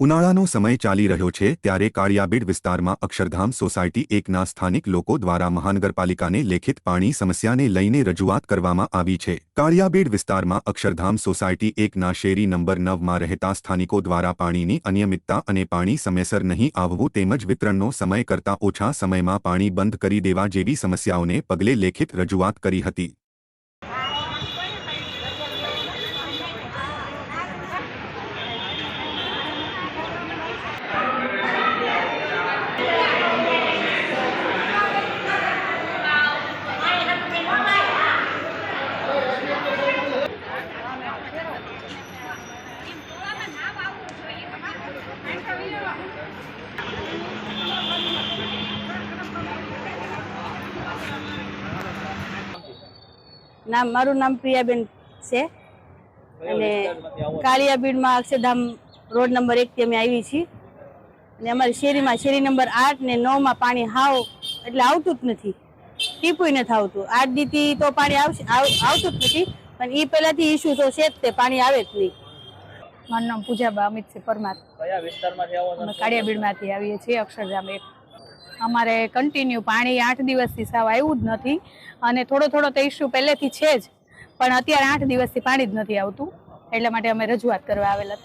ઉનાળાનો સમય ચાલી રહ્યો છે ત્યારે કાળિયાબીડ વિસ્તારમાં અક્ષરધામ સોસાયટી એકના સ્થાનિક લોકો દ્વારા મહાનગરપાલિકાને લેખિત પાણી સમસ્યાને લઈને રજૂઆત કરવામાં આવી છે. કાળિયાબીડ વિસ્તારમાં અક્ષરધામ સોસાયટી એકના શેરી નંબર નવમાં રહેતા સ્થાનિકો દ્વારા પાણીની અનિયમિતતા અને પાણી સમયસર નહીં આવવું તેમજ વિતરણનો સમય કરતાં ઓછા સમયમાં પાણી બંધ કરી દેવા જેવી સમસ્યાઓને પગલે લેખિત રજૂઆત કરી હતી. નામ મારું નામ પ્રિયાબેન છે. અને કાળિયાબીડમાં અક્ષરધામ રોડ નંબર એકથી અમે આવી છીએ. અને અમારી શેરીમાં શેરી નંબર આઠ ને નવમાં પાણી હાવ એટલે આવતું જ નથી. ટીપુય નથી આવતું. આઠ દીથી તો પાણી આવશે આવતું જ નથી. પણ એ પહેલાથી ઇસ્યુ તો છે જ તે પાણી આવે જ નહીં. મારું નામ પૂજાબા અમિતસિંહ પરમાર. કયા વિસ્તારમાંથી અમે કાળિયાબીડમાંથી આવીએ છીએ અક્ષરધામ એક. અમારે કન્ટિન્યુ પાણી આઠ દિવસથી સાવ આવ્યું જ નથી અને થોડો થોડો તો ઇસ્યુ પહેલેથી છે જ પણ અત્યારે આઠ દિવસથી પાણી જ નથી આવતું એટલા માટે અમે રજૂઆત કરવા આવેલા.